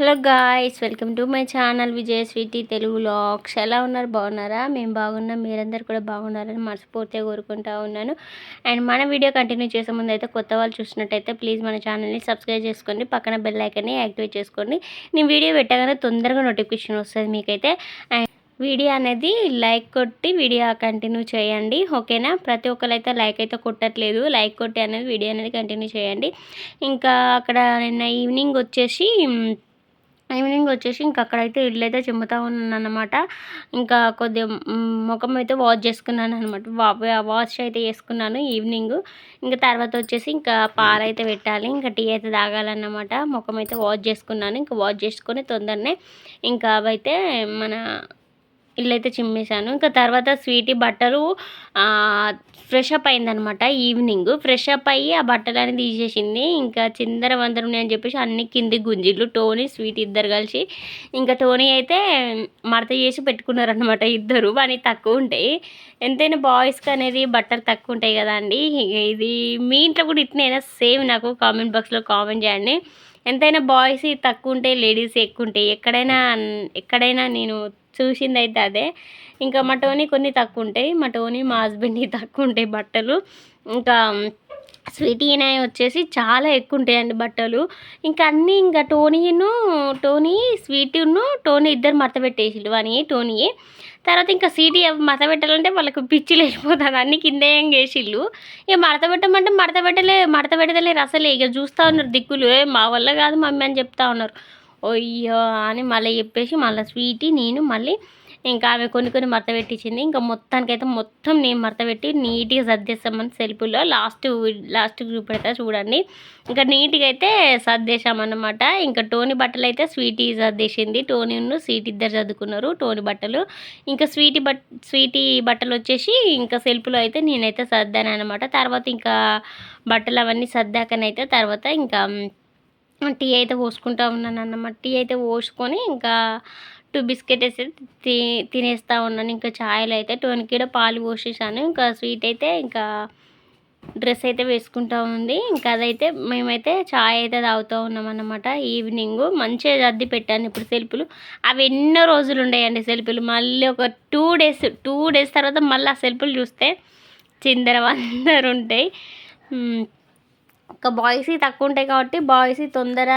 Hello guys welcome to my channel Vijaya sweety Telugu vlogs ఎలా ఉన్నారు? బాగున్నారా? మేము బాగున్నాం. మీరందరూ కూడా బాగున్నారని మనస్ఫూర్తిగా కోరుకుంటా ఉన్నాను. అండ్ మన వీడియో కంటిన్యూ చేసే ముందు అయితే కొత్త వాళ్ళు చూసినట్టయితే ప్లీజ్ మన ఛానల్ని సబ్స్క్రైబ్ చేసుకోండి. పక్కన బెల్ ఐకన్ని యాక్టివేట్ చేసుకోండి. నేను వీడియో పెట్టగానే తొందరగా నోటిఫికేషన్ వస్తుంది మీకైతే. అండ్ వీడియో అనేది లైక్ కొట్టి వీడియో కంటిన్యూ చేయండి. ఓకేనా? ప్రతి ఒక్కరు అయితే లైక్ అయితే కొట్టట్లేదు. లైక్ కొట్టి అనేది వీడియో అనేది కంటిన్యూ చేయండి. ఇంకా అక్కడ నిన్న ఈవినింగ్ వచ్చేసి ఈవినింగ్ వచ్చేసి ఇంకా అక్కడైతే ఇల్లు అయితే చిమ్ముతా ఉన్నాను అనమాట ఇంకా కొద్దిగా ముఖం అయితే వాష్ చేసుకున్నాను అనమాట వాష్ అయితే చేసుకున్నాను ఈవినింగ్. ఇంకా తర్వాత వచ్చేసి ఇంకా పాలైతే పెట్టాలి. ఇంకా టీ అయితే తాగాలన్నమాట. ముఖం అయితే వాష్ చేసుకున్నాను. ఇంకా వాష్ చేసుకొని తొందరనే ఇంకా అవైతే మన ఇల్లు అయితే చిమ్మేశాను. ఇంకా తర్వాత స్వీటీ బట్టలు ఫ్రెష్ అప్ అయిందనమాట ఈవినింగ్. ఫ్రెష్ అప్ అయ్యి ఆ బట్టలని తీసేసింది. ఇంకా చిందర వందరం అని చెప్పేసి అన్ని కింది గుంజిళ్ళు టోనీ స్వీట్ ఇద్దరు కలిసి. ఇంకా టోనీ అయితే మడత చేసి పెట్టుకున్నారనమాట ఇద్దరు అని తక్కువ ఉంటాయి. ఎంతైనా బాయ్స్కి అనేది బట్టలు తక్కువ ఉంటాయి కదా అండి. ఇది మీ ఇంట్లో కూడా ఇట్నైనా సేమ్ నాకు కామెంట్ బాక్స్లో కామెంట్ చేయండి. ఎంతైనా బాయ్స్ తక్కువ ఉంటాయి లేడీస్ ఎక్కువ ఉంటాయి. ఎక్కడైనా ఎక్కడైనా నేను చూసింది అయితే అదే. ఇంకా మా టోనీ కొన్ని తక్కువ ఉంటాయి మా టోనీ మా హస్బెండ్కి తక్కువ ఉంటాయి బట్టలు. ఇంకా స్వీటీ వచ్చేసి చాలా ఎక్కువ ఉంటాయండి బట్టలు. ఇంకా అన్నీ ఇంకా టోనీను టోనీ స్వీటీను టోనీ ఇద్దరు మత పెట్టేసిళ్ళు. అని టోనీ తర్వాత ఇంకా సీటీ మత పెట్టాలంటే వాళ్ళకు పిచ్చి లేచిపోతుంది అన్ని కింద ఏం చేసిళ్ళు. ఇక మడత పెట్టమంటే మడత పెట్టలే మడత పెట్టలేరు అసలే. ఇక చూస్తూ ఉన్నారు దిక్కులు. మా వల్ల కాదు మమ్మీ అని చెప్తా ఉన్నారు. అయ్యో అని మళ్ళీ చెప్పేసి మళ్ళీ స్వీటీ నేను మళ్ళీ ఇంకా ఆమె కొన్ని కొన్ని మరత పెట్టించింది. ఇంకా మొత్తానికైతే మొత్తం నేను మరత పెట్టి నీట్గా సర్దేశామని సెల్ఫ్లో లాస్ట్ లాస్ట్ గ్రూప్ పెడతా చూడండి. ఇంకా నీట్గా అయితే సర్దేశామన్నమాట. ఇంకా టోనీ బట్టలు అయితే స్వీటీ సర్దేసింది. టోనీను స్వీట్ ఇద్దరు చదువుకున్నారు టోనీ బట్టలు. ఇంకా స్వీటీ బట్ స్వీటీ బట్టలు వచ్చేసి ఇంకా సెల్ఫ్లో అయితే నేనైతే సర్దాను అనమాట తర్వాత ఇంకా బట్టలు అవన్నీ సర్దాకనైతే తర్వాత ఇంకా టీ అయితే పోసుకుంటా ఉన్నాను అన్నమాట టీ అయితే పోసుకొని ఇంకా టూ బిస్కెట్ వేసి తి తినేస్తూ ఉన్నాను. ఇంకా ఛాయలు అయితే టోనికి పాలు పోసేసాను. ఇంకా స్వీట్ అయితే ఇంకా డ్రెస్ అయితే వేసుకుంటా ఉంది. ఇంకా అదైతే మేమైతే ఛాయ్ అయితే తాగుతూ ఉన్నాం అన్నమాట ఈవినింగ్. మంచిగా సర్ది పెట్టాను ఇప్పుడు సెల్ఫులు అవి ఎన్నో రోజులు ఉండేయండి సెల్ఫులు మళ్ళీ ఒక టూ డేస్ టూ డేస్ తర్వాత మళ్ళీ ఆ సెల్ఫులు చూస్తే చిందరవందరు ఉంటాయి ఇంకా బాయ్స్ తక్కువ ఉంటాయి కాబట్టి బాయ్స్ తొందర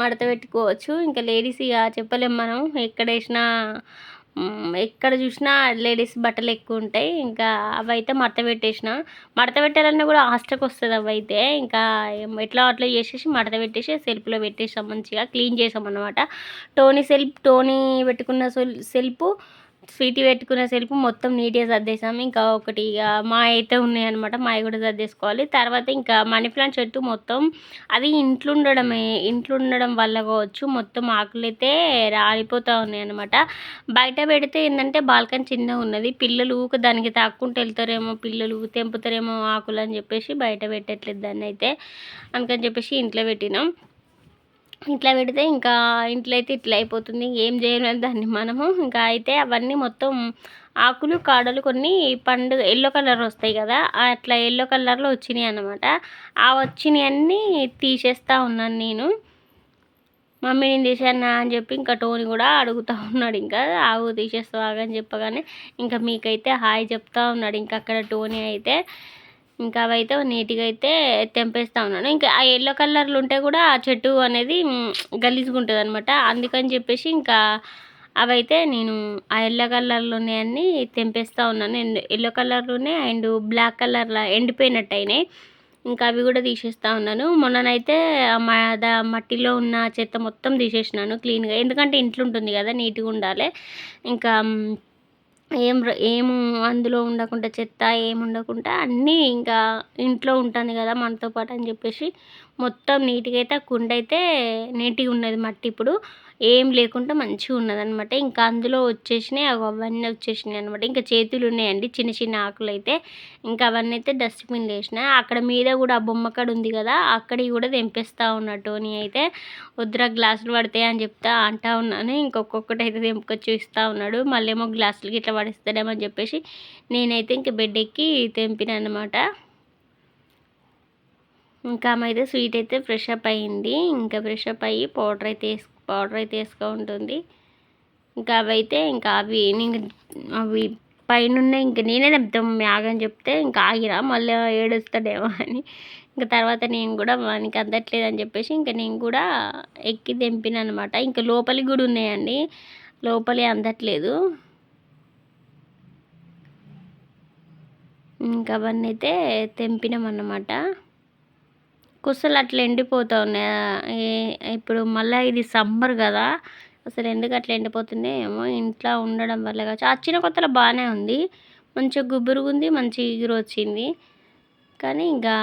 మడత పెట్టుకోవచ్చు. ఇంకా లేడీస్ ఇక చెప్పలేము మనం ఎక్కడ వేసినా ఎక్కడ చూసినా లేడీస్ బట్టలు ఎక్కువ ఉంటాయి. ఇంకా అవైతే మడత పెట్టేసిన. మడత పెట్టాలన్నా కూడా హాస్టల్కి వస్తుంది అవైతే. ఇంకా ఎట్లా అట్లా చేసేసి మడత పెట్టేసి సెల్ఫ్లో పెట్టేసాం మంచిగా క్లీన్ చేసాం అనమాట టోనీ సెల్ఫ్ టోనీ పెట్టుకున్న సెల్ఫ్ స్వీట్ పెట్టుకున్న సెల్ఫ్ మొత్తం నీట్గా సర్దేసాము ఇంకా ఒకటి ఇక మా అయితే ఉన్నాయన్నమాట మా కూడా సర్దేసుకోవాలి. తర్వాత ఇంకా మనీ ప్లాంట్ చెట్టు మొత్తం అది ఇంట్లో ఉండడమే ఇంట్లో ఉండడం వల్ల కావచ్చు మొత్తం ఆకులు అయితే రాలిపోతూ ఉన్నాయి అనమాట బయట పెడితే ఏంటంటే బాల్కనీ చిన్నగా ఉన్నది. పిల్లలు ఊక దానికి తాక్కుంటూ వెళ్తారేమో పిల్లలు తెంపుతారేమో ఆకులు అని చెప్పేసి బయట పెట్టట్లేదు దాన్ని అయితే. అందుకని చెప్పేసి ఇంట్లో పెట్టినాం. ఇట్లా పెడితే ఇంకా ఇంట్లో అయితే ఇట్లా అయిపోతుంది. ఏం చేయలేదు దాన్ని మనము. ఇంకా అయితే అవన్నీ మొత్తం ఆకులు కాడలు కొన్ని పండు ఎల్లో కలర్ వస్తాయి కదా అట్లా ఎల్లో కలర్లో వచ్చినాయి అనమాట ఆ వచ్చినవన్నీ అన్నీ తీసేస్తూ ఉన్నాను నేను. మమ్మీ నేను తీసానా అని చెప్పి ఇంకా టోని కూడా అడుగుతూ ఉన్నాడు. ఇంకా ఆగు తీసేస్తావు అని చెప్పగానే ఇంకా మీకైతే హాయ్ చెప్తా ఉన్నాడు. ఇంకా అక్కడ టోనీ అయితే ఇంకా అవైతే నీట్గా అయితే తెంపేస్తూ ఉన్నాను. ఇంకా ఆ ఎల్లో కలర్లు ఉంటే కూడా ఆ చెట్టు అనేది గలీజ్గా ఉంటుంది అనమాట అందుకని చెప్పేసి ఇంకా అవైతే నేను ఆ ఎల్లో కలర్లోనే అన్నీ తెంపేస్తూ ఉన్నాను. ఎల్లో కలర్లోనే అండ్ బ్లాక్ కలర్లో ఎండిపోయినట్టు అయినాయి ఇంకా అవి కూడా తీసేస్తూ ఉన్నాను. మొన్ననైతే మా మట్టిలో ఉన్న చెత్త మొత్తం తీసేసినాను క్లీన్గా. ఎందుకంటే ఇంట్లో ఉంటుంది కదా నీట్గా ఉండాలి. ఇంకా ఏం ఏము అందులో ఉండకుండా చెత్త ఏమి ఉండకుండా అన్నీ ఇంకా ఇంట్లో ఉంటుంది కదా మనతో పాటు అని చెప్పేసి మొత్తం నీట్గా అయితే ఆ కుండ అయితే నీట్గా ఉన్నది మట్టి ఇప్పుడు. ఏం లేకుండా మంచిగా ఉన్నదనమాట ఇంకా అందులో వచ్చేసినాయి అవన్నీ వచ్చేసినాయి అనమాట ఇంకా చేతులు ఉన్నాయండి చిన్న చిన్న ఆకులు అయితే. ఇంకా అవన్నీ అయితే డస్ట్బిన్ వేసిన. అక్కడ మీద కూడా ఆ బొమ్మ కాడ ఉంది కదా అక్కడికి కూడా తెంపేస్తూ ఉన్నా టోనీ అయితే. వద్దురా గ్లాసులు పడతాయి అని చెప్తా అంటా ఉన్నాను. ఇంకొకటి అయితే తెంపుకొచ్చి ఇస్తూ ఉన్నాడు. మళ్ళీ ఏమో గ్లాసులు గిట్లా పడిస్తాడేమో అని చెప్పేసి నేనైతే ఇంక బెడ్ ఎక్కి తెంపిన అనమాట ఇంకా ఆమె అయితే స్వీట్ అయితే ఫ్రెష్ అప్ అయ్యింది ఇంకా ఫ్రెష్ అప్ అయ్యి పౌడర్ అయితే వేసు పౌడర్ అయితే వేసుకో ఉంటుంది. ఇంకా అవి అయితే ఇంకా అవి నేను అవి పైన ఇంక నేనే తెంపుతాం ఆగని చెప్తే ఇంకా ఆగిరా మళ్ళీ ఏడుస్తాడేమో అని. ఇంకా తర్వాత నేను కూడా వానికి అందట్లేదు అని చెప్పేసి ఇంకా నేను కూడా ఎక్కి తెంపిన అనమాట ఇంకా లోపలి కూడా ఉన్నాయండి. లోపలి అందట్లేదు. ఇంకా అవన్నీ అయితే తెంపినాం అన్నమాట. కుసలు అట్లా ఎండిపోతూ ఉన్నాయి ఇప్పుడు మళ్ళీ ఇది సమ్మర్ కదా అసలు ఎందుకు అట్లా ఎండిపోతున్నాయి ఏమో ఇంట్లో ఉండడం వల్ల కావచ్చు. వచ్చిన కొత్తలో బాగానే ఉంది. మంచిగా గుబురుగా ఉంది మంచి ఎగురు వచ్చింది. కానీ ఇంకా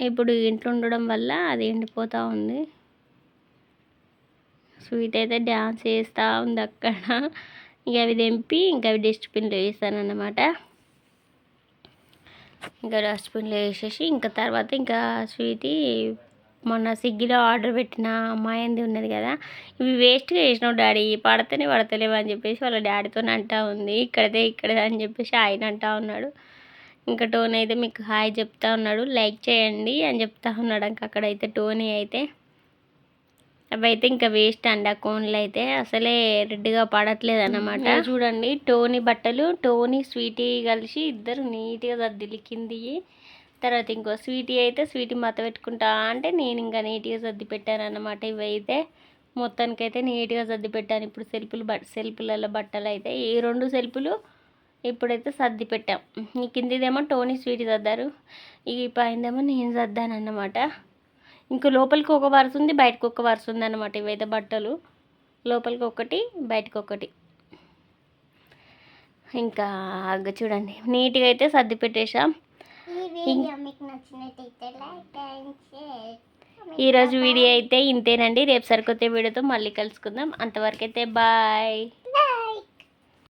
ఇప్పుడు ఇంట్లో ఉండడం వల్ల అది ఎండిపోతూ ఉంది. స్వీట్ అయితే డ్యాన్స్ చేస్తూ ఉంది అక్కడ. ఇక అవి తెంపి ఇంకా అవి డస్ట్బిన్లో వేసాను అన్నమాట ఇంకా డస్ట్బిన్లో వేసేసి ఇంకా తర్వాత ఇంకా స్వీటీ మొన్న స్విగ్గీలో ఆర్డర్ పెట్టిన అమ్మాయింది ఉన్నది కదా ఇవి వేస్ట్గా వేసినావు డాడీ పడితేనే పడతలేవు అని చెప్పేసి వాళ్ళ డాడీతో అంటా ఉంది ఇక్కడదే ఇక్కడ అని చెప్పేసి ఆయన అంటా ఉన్నాడు. ఇంకా టోన్ అయితే మీకు హాయ్ చెప్తా ఉన్నాడు లైక్ చేయండి అని చెప్తా ఉన్నాడు ఇంకా అక్కడైతే టోనీ అయితే. అవి అయితే ఇంకా వేస్ట్ అండి ఆ కోన్లు అయితే. అసలే రెడ్గా పడట్లేదు అన్నమాట. చూడండి టోనీ బట్టలు టోనీ స్వీటీ కలిసి ఇద్దరు నీట్గా సర్దిలి కింది తర్వాత ఇంకో స్వీటీ అయితే స్వీటీ మత పెట్టుకుంటా అంటే నేను ఇంకా నీట్గా సర్ది పెట్టాను అన్నమాట ఇవైతే. అయితే మొత్తానికైతే నీట్గా సర్ది పెట్టాను. ఇప్పుడు సెల్ఫులు బట్ సెల్ఫులలో బట్టలు అయితే ఈ రెండు సెల్ఫులు ఇప్పుడైతే సర్ది పెట్టాం. ఈ కిందిదేమో టోనీ స్వీట్ సర్దారు ఈ పైందేమో నేను సర్దాను అన్నమాట. ఇంకా లోపలికి ఒక వరుస ఉంది బయటకు ఒక వరుస ఉంది అనమాట ఇవైతే బట్టలు. లోపలికి ఒకటి బయటకు ఒకటి. ఇంకా అగ్గ చూడండి నీట్గా అయితే సర్ది పెట్టేశాం. ఈరోజు వీడియో అయితే ఇంతేనండి. రేపు సరికొత్త వీడియోతో మళ్ళీ కలుసుకుందాం. అంతవరకు అయితే బాయ్.